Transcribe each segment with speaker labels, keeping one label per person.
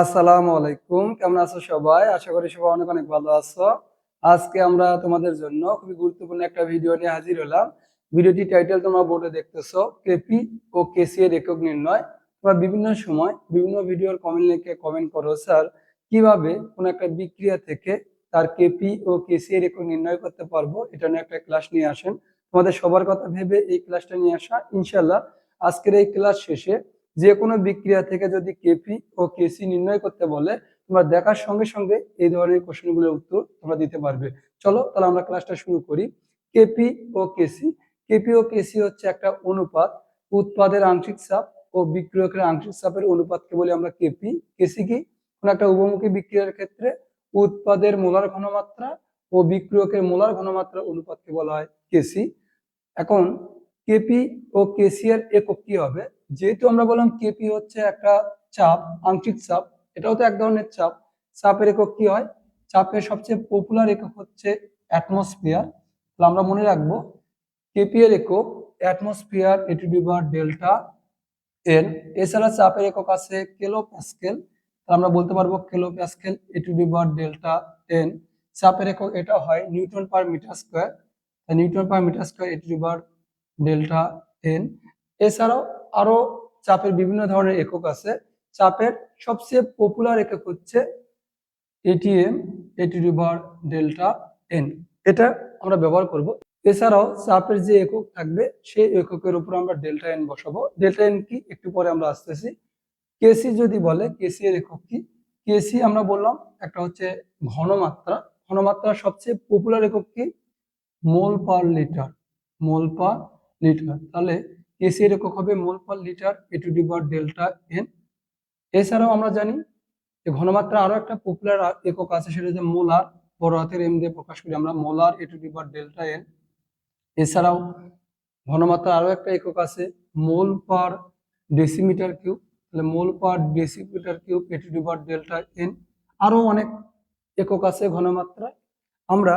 Speaker 1: আসসালামু আলাইকুম। কেমন আছো সবাই? আশা করি সবাই অনেক অনেক ভালো আছো। আজকে আমরা তোমাদের জন্য খুবই গুরুত্বপূর্ণ একটা ভিডিও নিয়ে হাজির হলাম। ভিডিওটি টাইটেল তোমরা বোর্ডে দেখতেছো কেপি ও কেসি এর একক নির্ণয়। তোমরা বিভিন্ন সময় বিভিন্ন ভিডিওর কমেন্ট লিখে কমেন্ট করো, স্যার, কীভাবে কোন একটা বিক্রিয়া থেকে তার কেপি ও কেসি এর একক নির্ণয় করতে পারব? এটা নিয়ে একটা ক্লাস নিয়ে আসেন। তোমাদের সবার কথা ভেবে এই ক্লাসটা নিয়ে আসা। ইনশাল্লাহ আজকের এই ক্লাস শেষে যে কোনো বিক্রিয়া থেকে যদি কেপি ও কেসি নির্ণয় করতে বলে, তোমরা দেখার সঙ্গে সঙ্গে এই ধরনের কোশ্চেনগুলোর উত্তর তোমরা দিতে পারবে। চলো তাহলে আমরা ক্লাসটা শুরু করি। কেপি ও কেসি। কেপি ও কেসি হচ্ছে একটা অনুপাত, উৎপাদের আংশিক চাপ ও বিক্রিয়কের আংশিক চাপের অনুপাতকে বলি আমরা কেপি। কেসি কি? কোন একটা উপমুখী বিক্রিয়ার ক্ষেত্রে উৎপাদের মোলার ঘনমাত্রা ও বিক্রিয়কের মোলার ঘনমাত্রা অনুপাতকে বলা হয় কেসি। এখন কেপি ও কেসি এর একক কি হবে? যেহেতু আমরা বললাম কেপি হচ্ছে একটা চাপ, আংশিক চাপ, এটাও তো এক ধরনের চাপ। চাপের একক কি হয়? চাপের সবচেয়ে পপুলার একক হচ্ছে অ্যাটমসফিয়ার তাহলে আমরা মনে রাখব কেপি এর একক অ্যাটমসফিয়ার এটু ডিভার ডেল্টা এন এছাড়া চাপের একক আছে কিলো প্যাসকেল তাহলে আমরা বলতে পারব কেলো প্যাসকেল এটু ডিভার ডেল্টা এন চাপের একক এটা হয় newton per metre square. Newton per metre square এটু ডিভার ডেল্টা এন। এছাড়াও আরও চাপের বিভিন্ন ধরনের একক আছে। চাপের সবচেয়ে পপুলার একক হচ্ছে এটিএম এটি রিভার ডেল্টা এন। এটা আমরা ব্যবহার করব। এছাড়াও চাপের যে একক থাকবে, সেই এককের উপর আমরা ডেল্টা এন বসাবো। ডেল্টা এন কি? একটু পরে আমরা আসতেছি। কেসি যদি বলে কেসি এর একক কি? কেসি আমরা বললাম, একটা হচ্ছে ঘনমাত্রা। ঘনমাত্রার সবচেয়ে পপুলার একক কি? Mole per litre. Mole per litre. তাহলে কেসি এর একক হবে mole per litre A to the power delta N এছাড়াও আমরা জানি যে ঘনমাত্রা আরও একটা পপুলার একক আছে, সেটা যে মোলার। বড় হাতের এম দিয়ে প্রকাশ করি আমরা, molar A to the power delta N এছাড়াও ঘনমাত্রা আরও একটা একক আছে, মোল পার ডেসিমিটার কিউব তাহলে mole per decimetre cube A to the power delta N আরও অনেক একক আছে ঘনমাত্রায়। আমরা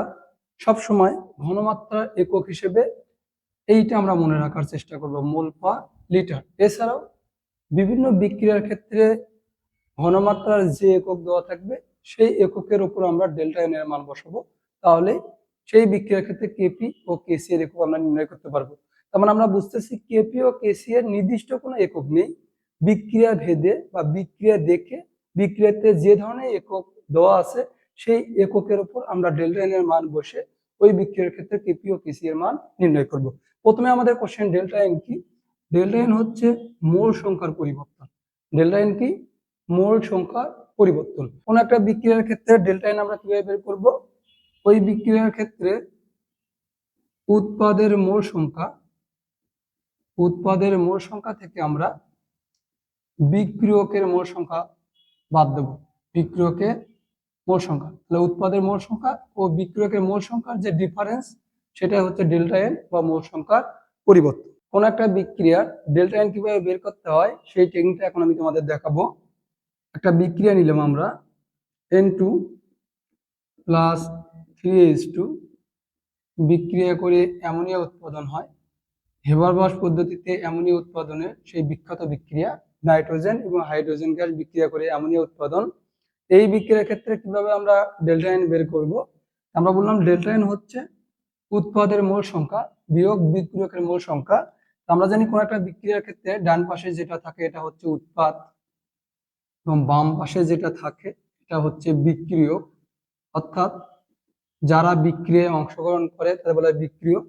Speaker 1: সব সময় ঘনমাত্রা একক হিসেবে এইটা আমরা মনে রাখার চেষ্টা করব, মোল পার লিটার। এছাড়াও বিভিন্ন বিক্রিয়ার ক্ষেত্রে ঘনমাত্রার যে একক দেওয়া থাকবে, সেই এককের উপর আমরা ডেল্টা এন এর মান বসাবো। তাহলে সেই বিক্রিয়ার ক্ষেত্রে কেপি ও কেসি এর একক আমরা নির্ণয় করতে পারব। তার মানে আমরা বুঝতেছি কেপি ও কেসি এর নির্দিষ্ট কোনো একক নেই। বিক্রিয়া ভেদে বা বিক্রিয়া দেখে বিক্রিয়াতে যে ধরনের একক দেওয়া আছে, সেই এককের উপর আমরা ডেল্টা এন এর মান বসে ওই বিক্রিয়ার ক্ষেত্রে কেপি ও কেসি এর মান নির্ণয় করব। প্রথমে আমাদের কোশ্চেন ডেল্টা এন কি? ডেল্টা এন হচ্ছে মোল সংখ্যার পরিবর্তন। ডেল্টা এন কি? মোল সংখ্যার পরিবর্তন। কোন একটা বিক্রিয়ার ক্ষেত্রে ডেল্টা এন আমরা কীভাবে বের করব? ওই বিক্রিয়ার ক্ষেত্রে উৎপাদের মোল সংখ্যা, উৎপাদের মোল সংখ্যা থেকে আমরা বিক্রিয়কের মোল সংখ্যা বাদ দেব। বিক্রিয়কের মোল সংখ্যা। তাহলে উৎপাদের মোল সংখ্যা ও বিক্রিয়কের মোল সংখ্যার যে ডিফারেন্স সেটা হচ্ছে ডেল্টা এন বা মোল সংখ্যার পরিবর্তন। কোন একটা বিক্রিয়ার ডেল্টা এন কীভাবে বের করতে হয়, সেই টেকনিকটা এখন আমি তোমাদের দেখাবো। একটা বিক্রিয়া নিলাম আমরা N two plus three H two বিক্রিয়া করে অ্যামোনিয়া উৎপাদন হয়। হেবারবাস পদ্ধতিতে অ্যামোনিয়া উৎপাদনের সেই বিখ্যাত বিক্রিয়া, নাইট্রোজেন এবং হাইড্রোজেন গ্যাস বিক্রিয়া করে অ্যামোনিয়া উৎপাদন। এই বিক্রিয়ার ক্ষেত্রে কীভাবে আমরা ডেল্টা এন বের করব? আমরা বললাম ডেল্টা এন হচ্ছে উৎপাদের মোল সংখ্যা, বিয়োগ বিক্রিয়কের মোল সংখ্যা। আমরা জানি কোন একটা বিক্রিয়ার ক্ষেত্রে ডান পাশে যেটা থাকে এটা হচ্ছে উৎপাদ, এবং বাম পাশে যেটা থাকে এটা হচ্ছে বিক্রিয়ক। অর্থাৎ যারা বিক্রিয়ায় অংশগ্রহণ করে তাদের বলা বিক্রিয়ক।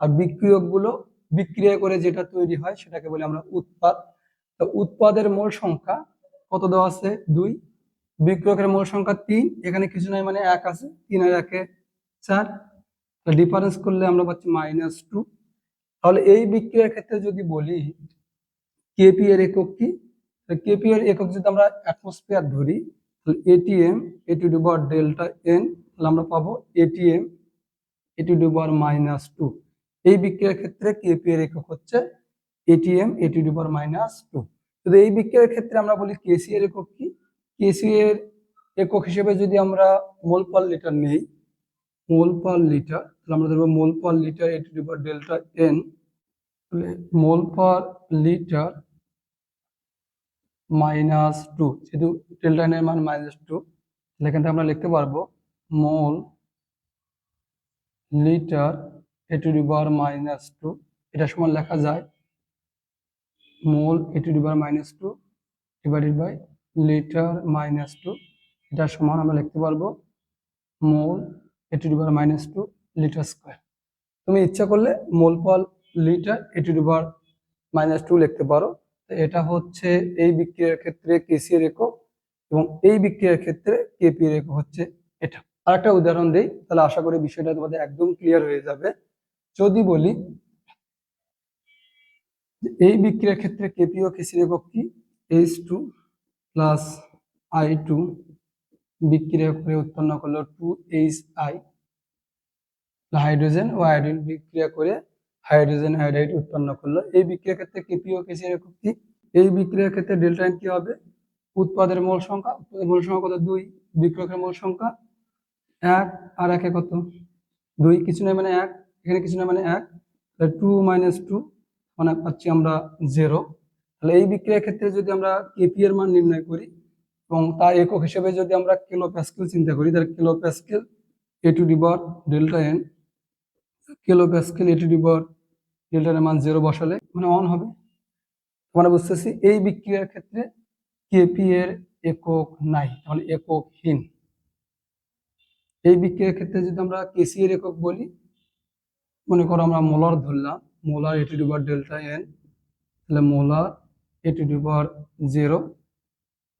Speaker 1: আর বিক্রিয়কগুলো বিক্রিয়া করে যেটা তৈরি হয় সেটাকে বলি আমরা উৎপাদ। তো উৎপাদের মোল সংখ্যা কত দেওয়া আছে? দুই। বিক্রিয়কের মোল সংখ্যা তিন। এখানে কিছু নাই মানে এক আছে। তিন আর একে চার। ডিফারেন্স করলে আমরা পাচ্ছি মাইনাস টু তাহলে এই বিক্রিয়ার ক্ষেত্রে যদি বলি কেপি এর একক কি? কেপি এর একক যদি আমরা অ্যাটমসফিয়ার ধরি, তাহলে এটিএম এটি to the power delta N তাহলে আমরা পাবো এটিএম এটি to the power minus two এই বিক্রিয়ার ক্ষেত্রে কেপি এর একক হচ্ছে এটিএম এটি to the power minus two যদি এই বিক্রিয়ার ক্ষেত্রে আমরা বলি কেসি এর একক কি? কেসি এর একক হিসেবে যদি আমরা মোল পার লিটার নেই মোল পার লিটার, তাহলে আমরা ধরবো mole per litre A to the power delta N, তাহলে mole per litre minus two, যেহেতু ডেল্টা এন এর মান মাইনাস টু, তাহলে এখান থেকে আমরা লিখতে পারব mole litre A to power minus two, এটা সমান লেখা যায় mole A to power minus two divided by litre minus two, এটা সমান আমরা লিখতে পারব mole A to power minus two litre square তুমি ইচ্ছা করলে mole per litre A to power minus two লিখতে পারো। এটা হচ্ছে এই বিক্রিয়ার ক্ষেত্রে কেসি একক এবং এই বিক্রিয়ার ক্ষেত্রে কেপি একক হচ্ছে এটা। আর একটা উদাহরণ দেই, তাহলে আশা করি বিষয়টা তোমাদের একদম ক্লিয়ার হয়ে যাবে। যদি বলি এই বিক্রিয়ার ক্ষেত্রে কেপি ও কেসির একক কি? H two plus I two বিক্রিয়া করে উৎপন্ন করল টু এইচ আই হাইড্রোজেন ও আয়োডিন বিক্রিয়া করে হাইড্রোজেন আয়োডাইড উৎপন্ন করল। এই বিক্রিয়ার ক্ষেত্রে কেপি ও একক কি এই বিক্রিয়ার ক্ষেত্রে ডেল্টা এন কি হবে? উৎপাদের মোল সংখ্যা, উৎপাদের মোল সংখ্যা কত? দুই। বিক্রিয়কের মোল সংখ্যা এক, আর একে কত? দুই। কিছু নয় মানে এক। এখানে কিছু নয় মানে এক। তাহলে টু মাইনাস টু মানে পাচ্ছি আমরা জিরো তাহলে এই বিক্রিয়ার ক্ষেত্রে যদি আমরা কেপি এর মান নির্ণয় করি এবং তার একক হিসেবে যদি আমরা কিলো প্যাসকেল চিন্তা করি, তাহলে kilo pascal A to the power delta N, kilo pascal A to the power delta এর মান জিরো বসালে মানে অন হবে। আমরা বুঝতেছি এই বিক্রিয়ার ক্ষেত্রে কেপি এর একক নাই মানে এককহীন। এই বিক্রিয়ার ক্ষেত্রে যদি আমরা কেসি এর একক বলি, মনে করো আমরা মোলার ধরলাম, molar A to the power delta N, তাহলে molar A to the power zero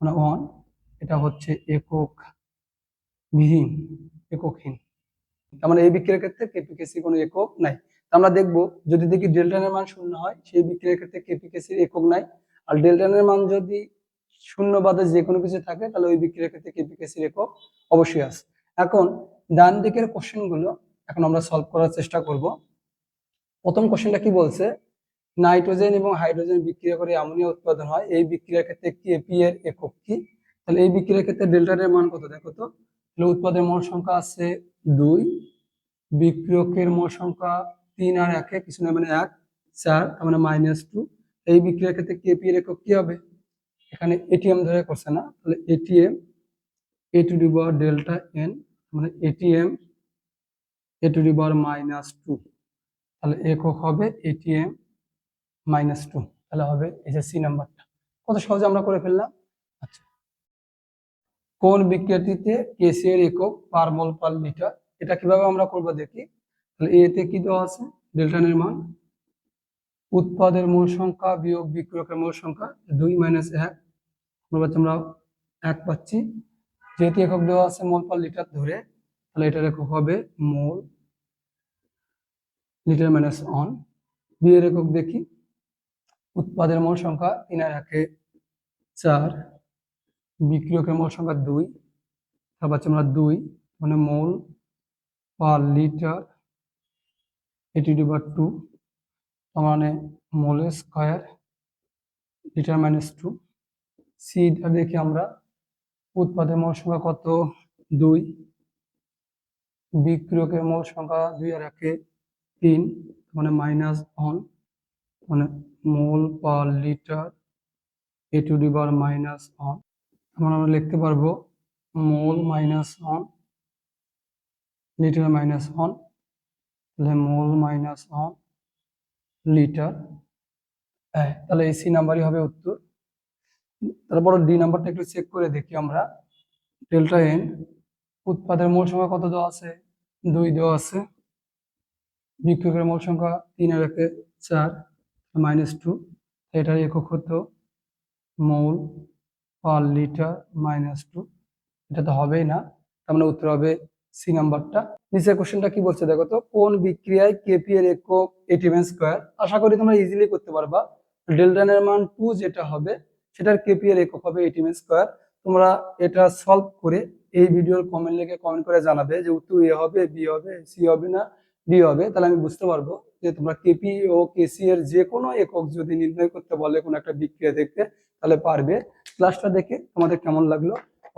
Speaker 1: মানে ওয়ান এটা হচ্ছে একক বিহীন এককহীন তার মানে এই বিক্রিয়ার ক্ষেত্রে কেপি কেসি কোনো একক নাই। আমরা দেখব, যদি দেখি ডেল্টা এর মান শূন্য হয়, সেই বিক্রিয়ার ক্ষেত্রে কেপি কেসির একক নাই। আর ডেল্টা এর মান যদি শূন্য বাদে যে কোনো কিছু থাকে, তাহলে ওই বিক্রিয়ার ক্ষেত্রে কেপি কেসির একক অবশ্যই আছে। এখন, ডান দিকের কোশ্চেনগুলো এখন আমরা সলভ করার চেষ্টা করব। প্রথম কোশ্চেনটা কি বলছে? নাইট্রোজেন এবং হাইড্রোজেন বিক্রিয়া করে অ্যামোনিয়া উৎপাদন হয়, এই বিক্রিয়ার ক্ষেত্রে কেপি এর একক কি? তাহলে এই বিক্রিয়ার ক্ষেত্রে ডেল্টার এর মান কত? দেখো তো, তাহলে উৎপাদনের মোল সংখ্যা আছে দুই, বিক্রিয়কের মোল সংখ্যা তিন আর একে কিছু না মানে এক, চার, তার মানে মাইনাস টু এই বিক্রিয়ার ক্ষেত্রে কেপি এর একক কি হবে? এখানে এটিএম ধরে করছে না, তাহলে ATM A to the power delta N মানে ATM A to the power minus two তাহলে একক হবে এটিএম মাইনাস টু তাহলে হবে এই যে সি নাম্বারটা কত সহজে আমরা করে ফেললাম? কোন বিক্রিয়াটিতে কেসি এর একক পার মোল পার লিটার এটা কীভাবে আমরা করব দেখি। তাহলে এতে কি দেওয়া আছে? ডেল্টা নির্মাণ উৎপাদের মোল সংখ্যা বিয়োগ বিক্রয়কের মোল সংখ্যা, দুই মাইনাস এক। আমরা এক পাচ্ছি। যেহেতু একক দেওয়া আছে মোল পার লিটার ধরে, তাহলে এটার একক হবে mole litre minus one B এর একক দেখি। উৎপাদের মোল সংখ্যা তিন আর একে চার। বিক্রিয়কের মোল সংখ্যা দুই তারপর পাচ্ছি আমরা দুই মানে মোল পার লিটার এটি ডিভার টু মানে mole square litre minus two সিটা দেখি আমরা, উৎপাদের মোল সংখ্যা কত? দুই। বিক্রিয়কের মোল সংখ্যা দুই আর একে তিন মানে মাইনাস অন মানে mole per litre A to the power minus one আমরা আমরা লিখতে পারব mole minus one litre minus one তাহলে মোল মাইনাস অন লিটার হ্যাঁ তাহলে এই সি নাম্বারই হবে উত্তর। তারপর ডি নাম্বারটা একটু চেক করে দেখি আমরা। ডেল্টা এন উৎপাদের মোল সংখ্যা কত দেওয়া আছে? দুই দেওয়া আছে। বিক্রয়ের মোল সংখ্যা তিন আর একে চার মাইনাস টু এটার একক হতো mole per litre minus two এটা তো হবেই না, তার মানে উত্তর হবে সি নাম্বারটা নিচের কোশ্চেনটা কি বলছে দেখো তো, কোন বিক্রিয়ায় কেপি এর একক এটিএম স্কোয়ার আশা করি তোমরা ইজিলি করতে পারবা। ডেল্টান এর মান টু যেটা হবে, সেটার কেপি এর একক হবে এটিএম স্কোয়ার তোমরা এটা সলভ করে এই ভিডিওর কমেন্ট লিখে কমেন্ট করে জানাবে যে উত্তর এ হবে বি হবে সি হবে না ডি হবে। তাহলে আমি বুঝতে পারব যে তোমরা কেপি ও কেসি এর যে কোনো একক যদি নির্ণয় করতে বলে কোনো একটা বিক্রিয়া দেখতে, তাহলে পারবে। ক্লাসটা দেখে তোমাদের কেমন লাগল,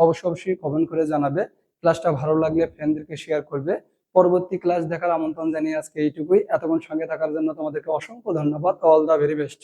Speaker 1: অবশ্যই অবশ্যই কমেন্ট করে জানাবে। ক্লাসটা ভালো লাগলে ফ্রেন্ডদেরকে শেয়ার করবে। পরবর্তী ক্লাস দেখার আমন্ত্রণ জানিয়ে আজকে এইটুকুই। এতক্ষণ সঙ্গে থাকার জন্য তোমাদেরকে অসংখ্য ধন্যবাদ। All the very best